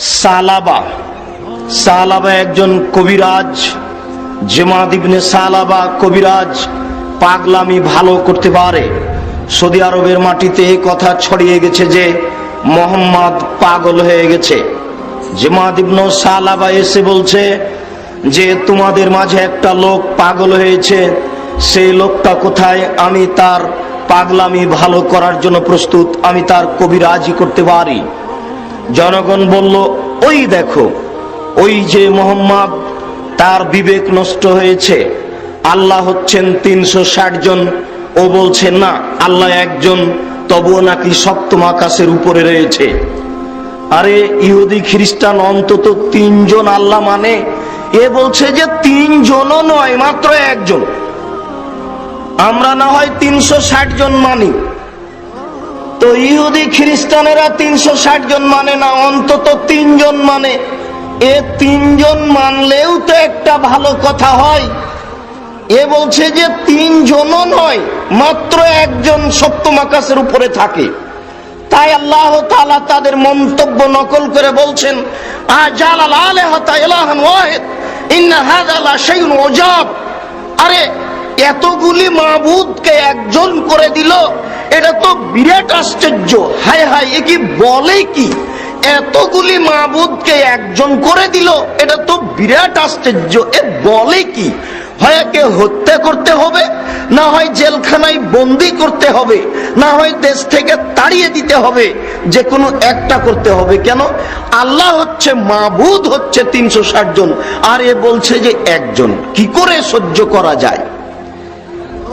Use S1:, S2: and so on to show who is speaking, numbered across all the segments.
S1: সালাবা। সালাবা একজন কবিরাজ জেমাদ সালাবা কবিরাজ, পাগলামি ভালো করতে পারে। সৌদি আরবের মাটিতে কথা ছড়িয়ে গেছে যে, মোহাম্মদ পাগল হয়ে গেছে। জেমাদ সালাবা এসে বলছে যে, তোমাদের মাঝে একটা লোক পাগল হয়েছে। সেই লোকটা কোথায়? আমি তার পাগলামি ভালো করার জন্য প্রস্তুত। আমি তার কবিরাজি করতে পারি। জনগণ বলল, ওই দেখো, ওই যে মোহাম্মদ, তার বিবেক নষ্ট হয়েছে। আল্লাহ হচ্ছেন তিনশো ষাট জন। ও বলছে, না, আল্লাহ একজন, তবুও নাকি সপ্তম আকাশের উপরে রয়েছে। আরে, ইহুদি খ্রিস্টান অন্তত তিনজন আল্লাহ মানে? এ বলছে যে তিনজনও নয়, মাত্র একজন। আমরা না হয় তিনশো ষাট জন মানি। তো ইহুদি খ্রিস্টানেরা তিনশো ষাট জন মানে না, অন্তত তিনজন মানে। এ তিনজন মানলেও তো একটা ভালো কথা হয়। এ বলছে যে তিনজনও নয়, মাত্র একজন সপ্তম আকাশের উপরে থাকে। তাই আল্লাহ তাআলা তাদের মন্তব্য নকল করে বলছেন আরে, এতগুলি মাবুদকে একজন করে দিল এটা তো বিরাট আশ্চর্য। হায় হায়, এ কি বলে কি? এতগুলি মাবুদকে একজন করে দিল, এটা তো বিরাট আশ্চর্য। এ বলে কি? হয় একে হত্যা করতে হবে, না হয় জেলখানায় বন্দি করতে হবে, না হয় দেশ থেকে তাড়িয়ে দিতে হবে যে কোনো একটা করতে হবে। কেন? আল্লাহ হচ্ছে, মাবুদ হচ্ছে তিনশো ষাট জন, আর এ বলছে যে একজন। কি করে সহ্য করা যায়?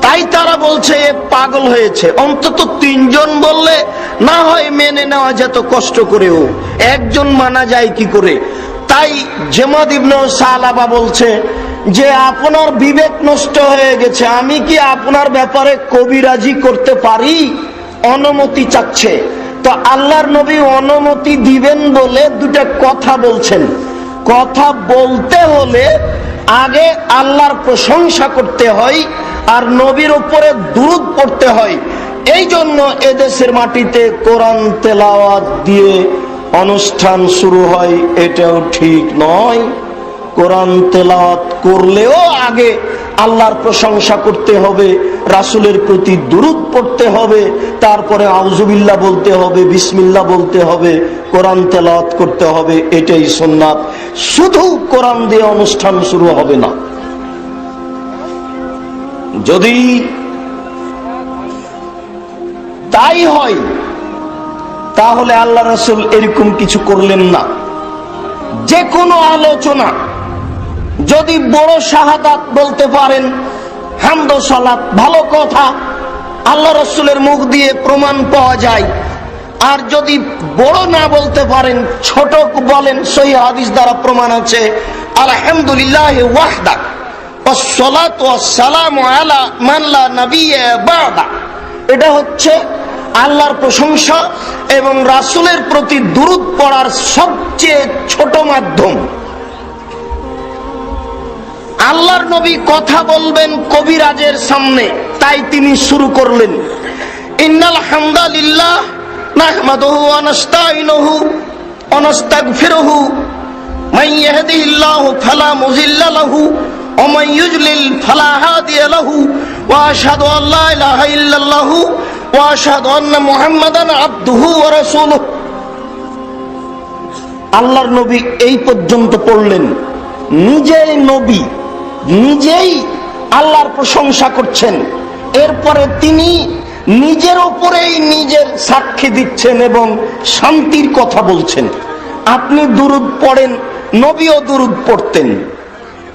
S1: তাই তারা বলছে পাগল হয়েছে। অন্তত তিনজন বললে না হয় মেনে নেওয়া যেত কষ্ট করেও। একজন মানা যায় কি করে? তাই জেমাদ সালাবা বলছে যে, আপনার বিবেক নষ্ট হয়ে গেছে। আমি কি আপনার ব্যাপারে কবিরাজি করতে পারি? অনুমতি চাচ্ছে। তো আল্লাহর নবী অনুমতি দিবেন বলে দুটা কথা বলছেন। কথা বলতে হলে আগে আল্লাহর প্রশংসা করতে হয় আর নবীর উপরে দুরুদ পড়তে হয়। এই জন্য এদেশের মাটিতে কোরআন তেলাওয়াত দিয়ে অনুষ্ঠান শুরু হয়। এটাও ঠিক নয়। কোরআন তেলাওয়াত করলেও আগে আল্লাহর প্রশংসা করতে হবে, রাসুলের প্রতি দুরুদ পড়তে হবে, তারপরে আউজুবিল্লাহ বলতে হবে বিসমিল্লা বলতে হবে, কোরআন তেলাওয়াত করতে হবে, এটাই সোননাথ শুধু কোরআন দিয়ে অনুষ্ঠান শুরু হবে না। যদি তাই হয়, তাহলে আল্লাহ রসুল এরকম কিছু করলেন না। যে কোনো আলোচনা, যদি বড় শাহাদাত বলতে পারেন, হামদ সালাত, ভালো কথা, আল্লাহ রসুলের মুখ দিয়ে প্রমাণ পাওয়া যায়। আর যদি বড় না বলতে পারেন, ছোট বলেন, সহি হাদিস দ্বারা প্রমাণ আছে, আলহামদুলিল্লাহ ওয়াহদা এটা হচ্ছে আল্লাহর প্রশংসা এবং রাসূলের প্রতি দুরূদ পড়ার সবচেয়ে ছোট মাধ্যম। আল্লাহর নবী কথা বলবেন কবিরাজের সামনে, তাই তিনি শুরু করলেন। ইন্নাল হামদালিল্লাহ নাহমাদুহু ওয়া নাস্তাইনুহু ওয়া নাস্তাগফিরুহু। মান ইয়াহদিহিল্লাহু ফালা মুযিল্লা লাহু। ফালা হাদিয়া লাহু ওয়া আশহাদু আন লা ইলাহা ইল্লাল্লাহু ওয়া আশহাদু আন্না মুহাম্মাদান আবদুহু ওয়া রাসূলুহু আল্লাহর নবী এই পর্যন্ত পড়লেন। নিজেই নবী, নিজেই আল্লাহর প্রশংসা করছেন। এরপরে তিনি নিজের ওপরেই নিজের সাক্ষী দিচ্ছেন এবং শান্তির কথা বলছেন। আপনি দুরুদ পড়েন, নবীও দুরুদ পড়তেন।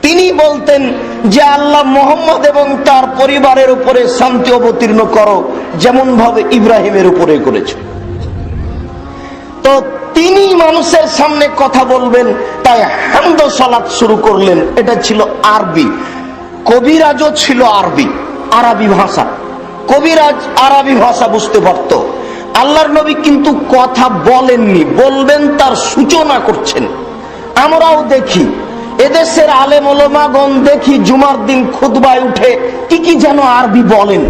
S1: তিনি বলতেন যে আল্লাহ মোহাম্মদ এবং তার পরিবারের উপরে শান্তি অবতীর্ণ করো যেমন ভাবে ইব্রাহিমের উপরে করেছে। তো তিনি মানুষের সামনে কথা বলবেন, তাই হামদ সালাত শুরু করলেন। এটা ছিল আরবি। কবিরাজও ছিল আরবি আরবি ভাষা। কবিরাজ আরবি ভাষা বুঝতে পারত। আল্লাহর নবী কিন্তু কথা বলেননি, বলবেন তার সূচনা করছেন। আমরাও দেখি এদেশের আলেম ওলমাগণ দেখি জুমার দিন খুদবায় উঠে, কি কি যেন আরবি বলেন।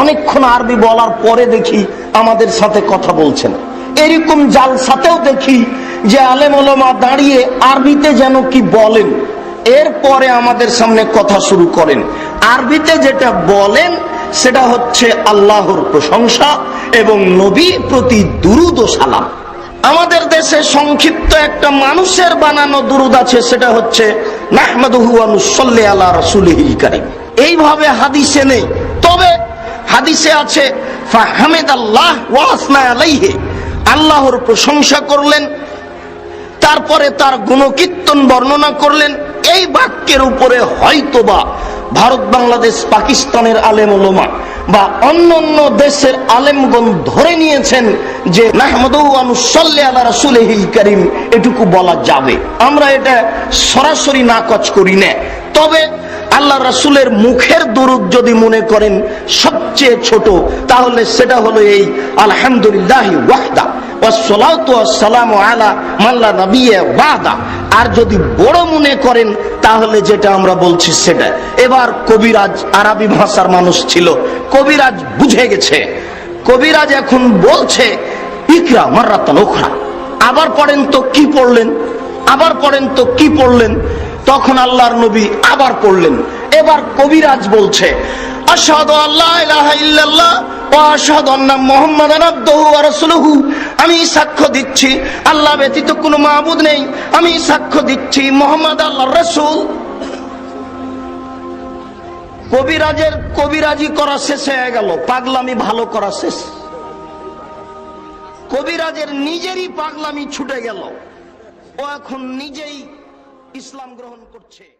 S1: অনেকক্ষণ আরবি বলার পরে দেখি আমাদের সাথে কথা বলছেন। এরকম জালসাতেও দেখি যে আলেম ওলমা দাঁড়িয়ে আরবিতে যেন কি বলেন। এরপরে আমাদের সামনে কথা শুরু করেন। আরবিতে যেটা বলেন, সেটা হচ্ছে আল্লাহর প্রশংসা এবং নবী প্রতি দুরুদ সালাম। আমাদের দেশে সংক্ষিপ্ত একটা মানুষের বানানো দুরুদ আছে, সেটা হচ্ছে এইভাবে হাদিসে নেই। তবে হাদিসে আছে আল্লাহর প্রশংসা করলেন, তারপরে তার গুণকীর্তন বর্ণনা করলেন। এই বাক্যের উপরে হয়তোবা ভারত, বাংলাদেশ, পাকিস্তানের আলেম ওলমা বা অন্য অন্য দেশের আলেমগণ ধরে নিয়েছেন যে রাসুলহিল করিম, এটুকু বলা যাবে। আমরা এটা সরাসরি নাকচ করি না। তবে আল্লাহ রাসুলের মুখের দরুদ যদি মনে করেন সবচেয়ে ছোট, তাহলে সেটা হলো এই আলহামদুলিল্লাহ ওয়াহদা ওয়াসসালামু আলা মাল্লা নাবিয়্যা বাদা। আর যদি বড় মনে করেন, তাহলে যেটা আমরা বলছি সেটা। এবার কবিরাজ আরবি ভাষার মানুষ ছিল। কবিরাজ বুঝে গেছে। কবিরাজ এখন বলছে, ইকরা মাররাতান ওখরা আবার পড়েন তো কি পড়লেন? আবার পড়েন তো কি পড়লেন? তখন আল্লাহর নবী আবার পড়লেন। এবার কবিরাজ বলছে আশহাদু আল্লাহ ইলাহা ইল্লাল্লাহ ওয়া আশহাদু আন্না মুহাম্মাদান আবদুহু ওয়া রাসূলুহু। আমি সাক্ষ্য দিচ্ছি, আল্লাহ ব্যতীত কোনো মাবুদ নেই। আমি সাক্ষ্য দিচ্ছি মোহাম্মদ আল্লাহর রাসূল। কবিরাজের কবিরাজি করা শেষ হয়ে গেল, পাগলামি ভালো করা শেষ। কবিরাজের নিজেরই পাগলামি ছুটে গেল। ও এখন নিজেই ইসলাম গ্রহণ করছে।